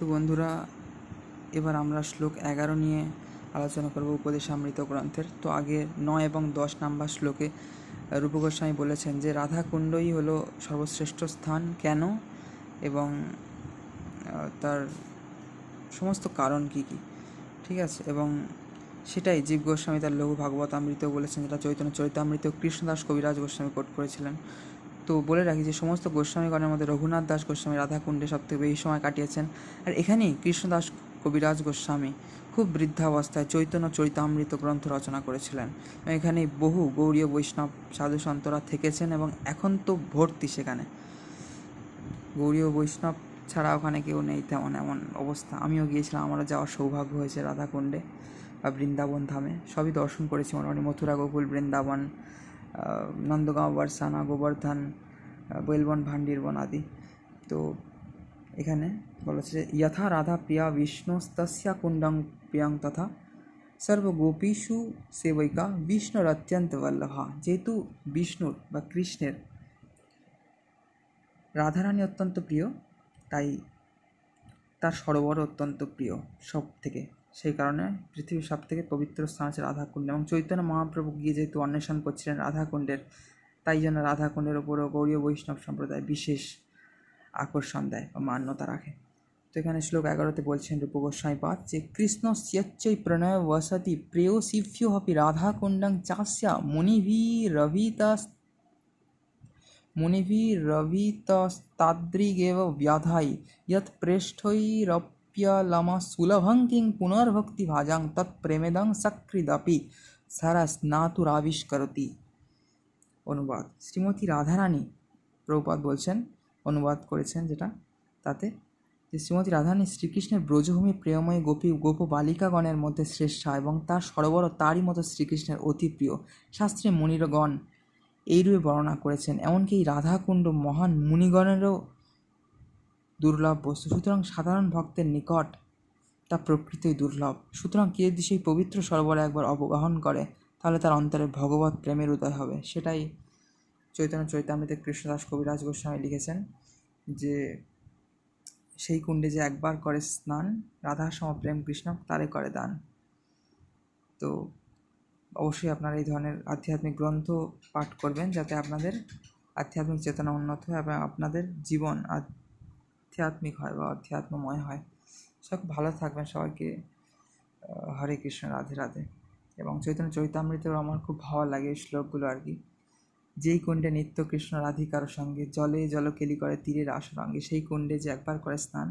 তো বন্ধুরা, এবার আমরা শ্লোক এগারো নিয়ে আলোচনা করব উপদেশামৃত গ্রন্থের। তো আগে নয় এবং দশ নাম্বার শ্লোকে রূপ গোস্বামী বলেছেন যে, রাধাকুণ্ডই হলো সর্বশ্রেষ্ঠ স্থান। কেন? এবং তার সমস্ত কারণ কী কী? ঠিক আছে? এবং সেটাই জীব গোস্বামী তার লঘু ভাগবতামৃত বলেছেন, যেটা চৈতন্য চরিতামৃত কৃষ্ণদাস কবিরাজ গোস্বামী কোট করেছিলেন। তো বলে রাখি যে সমস্ত গোস্বামীগণের মধ্যে রঘুনাথ দাস গোস্বামী, রাধাকুণ্ডে সব থেকে বেশি সময় কাটিয়েছেন। আর এখানেই কৃষ্ণদাস কবিরাজ গোস্বামী খুব বৃদ্ধাবস্থায় চৈতন্য চরিতামৃত গ্রন্থ রচনা করেছিলেন। এখানে বহু গৌরীয় বৈষ্ণব সাধু সন্তরা থেকেছেন এবং এখন তো ভর্তি সেখানে। গৌরীয় বৈষ্ণব ছাড়া ওখানে কেউ নেই তেমন এমন অবস্থা। আমিও গিয়েছিলাম, আমারও যাওয়ার সৌভাগ্য হয়েছে রাধাকুণ্ডে বা বৃন্দাবন ধামে। সবই দর্শন করেছি মোটামুটি মথুরা, গোকুল, বৃন্দাবন নন্দগাঁও বারসানা গোবর্ধন বেলবন, ভান্ডিরবন আদি। তো এখানে বলা হচ্ছে যে যথা রাধা প্রিয়া বিষ্ণুস্তস্যা কুণ্ডং প্রিয়াং তথা সর্বগোপীষু সেবৈকা বিষ্ণুর অত্যন্ত বল্লভা যেহেতু বিষ্ণুর বা কৃষ্ণের রাধারানী অত্যন্ত প্রিয়, তাই তার সরোবর অত্যন্ত প্রিয় সব থেকে সেই কারণে পৃথিবীর সব থেকে পবিত্র স্থান আছে রাধাকুণ্ড এবং চৈতন্য মহাপ্রভু গিয়ে যেহেতু অন্বেষণ করছিলেন রাধাকুণ্ডের তাই জন্য রাধাকুণ্ডের উপরও গৌরীয় বৈষ্ণব সম্প্রদায় বিশেষ আকর্ষণ দেয় বা মান্যতা রাখে। তো এখানে শ্লোক এগারোতে বলছেন, রূপ গোস্বামী পাঠ যে কৃষ্ণ স্যচ্চৈ প্রণয় বসতি প্রেয় শিভ্য হপি রাধাকুণ্ডং চাস্যা মুনিভি রভিতাস মুনিভি রভিতস্তাদ্রিগেব ব্যাধাই ইয়ৎ প্রেষ্ঠৈরপ্যলমা সুলভং কিং পুনর্ভক্তি ভাজাং তৎপ্রেমেদং সক্রিদপি, সরস্নাতুরাবিষ্করতি। অনুবাদ। শ্রীমতী রাধারানী প্রভুপাদ বলছেন, অনুবাদ করেছেন যেটা, তাতে যে শ্রীমতী রাধারানী শ্রীকৃষ্ণের ব্রজভূমি প্রেমময় গোপী গোপ বালিকাগণের মধ্যে শ্রেষ্ঠা এবং তার সরবর তারই মতো শ্রীকৃষ্ণের অতি প্রিয়। শাস্ত্রে মুনিরগণ এইরূপে বর্ণনা করেছেন, এমনকি এই রাধাকুণ্ড মহান মুনিগণেরও দুর্লভ বস্তু। সুতরাং সাধারণ ভক্তের নিকট তা প্রকৃতই দুর্লভ। সুতরাং কে সেই পবিত্র সরোবরে একবার অবগাহন করে তাহলে তার অন্তরে ভগবত প্রেমের উদয় হবে। সেটাই চৈতন্য চৈতামৃতে কৃষ্ণদাস কবিরাজ গোস্বামী লিখেছেন যে, সেই কুণ্ডে যে একবার করে স্নান রাধা সম প্রেম কৃষ্ণ তারে করে দান। তো অবশ্যই আপনারা এই ধরনের আধ্যাত্মিক গ্রন্থ পাঠ করবেন যাতে আপনাদের আধ্যাত্মিক চেতনা উন্নত হয় এবং আপনাদের জীবন আধ্যাত্মিক হয় বা আধ্যাত্মময় হয়। সব ভালো থাকবেন সবাইকে। হরে কৃষ্ণ, রাধে রাধে। এবং চৈতন্য চৈতামৃতেও আমার খুব ভালো লাগে এই শ্লোকগুলো আর কি। যেই কুণ্ডে নিত্য কৃষ্ণ রাধিকার সঙ্গে জলে জলকেলি করে তীরের আসরঙ্গে সেই কুণ্ডে যে একবার করে স্নান,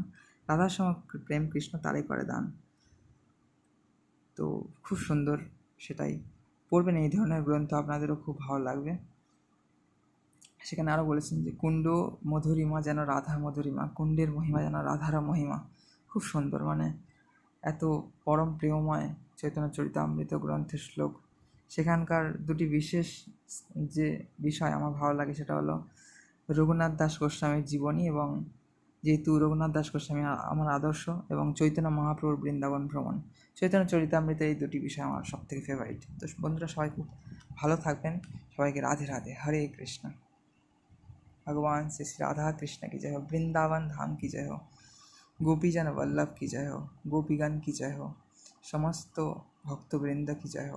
রাধার সম প্রেম কৃষ্ণ তারাই করে দান। তো খুব সুন্দর সেটাই। পড়বেন এই ধরনের গ্রন্থ, আপনাদেরও খুব ভালো লাগবে। সেখানে আরও বলেছেন যে, কুণ্ড মধুরিমা যেন রাধা মধুরিমা, কুণ্ডের মহিমা যেন রাধার মহিমা। খুব সুন্দর মানে এত পরম প্রিয়ময় চৈতন্য চরিতামৃত গ্রন্থের শ্লোক। সেখানকার দুটি বিশেষ যে বিষয় আমার ভালো লাগে সেটা হলো রঘুনাথ দাস গোস্বামীর জীবনী এবং যেহেতু রঘুনাথ দাস গোস্বামী আমার আদর্শ এবং চৈতন্য মহাপ্রভুর বৃন্দাবন ভ্রমণ। চৈতন্য চরিতামৃত এই দুটি বিষয় আমার সব থেকে ফেভারিট তো বন্ধুরা, সবাই খুব ভালো থাকবেন। সবাইকে রাধে রাধে। হরে কৃষ্ণ। ভগবান শ্রী শ্রী রাধা কৃষ্ণ কি জয় হোক। বৃন্দাবন ধাম কি জয় হোক। গোপীজন বল্লভ কি জয় হোক। গোপীগণ কি জয় হোক। সমস্ত ভক্তবৃন্দ ভক্তবৃন্দকে জয়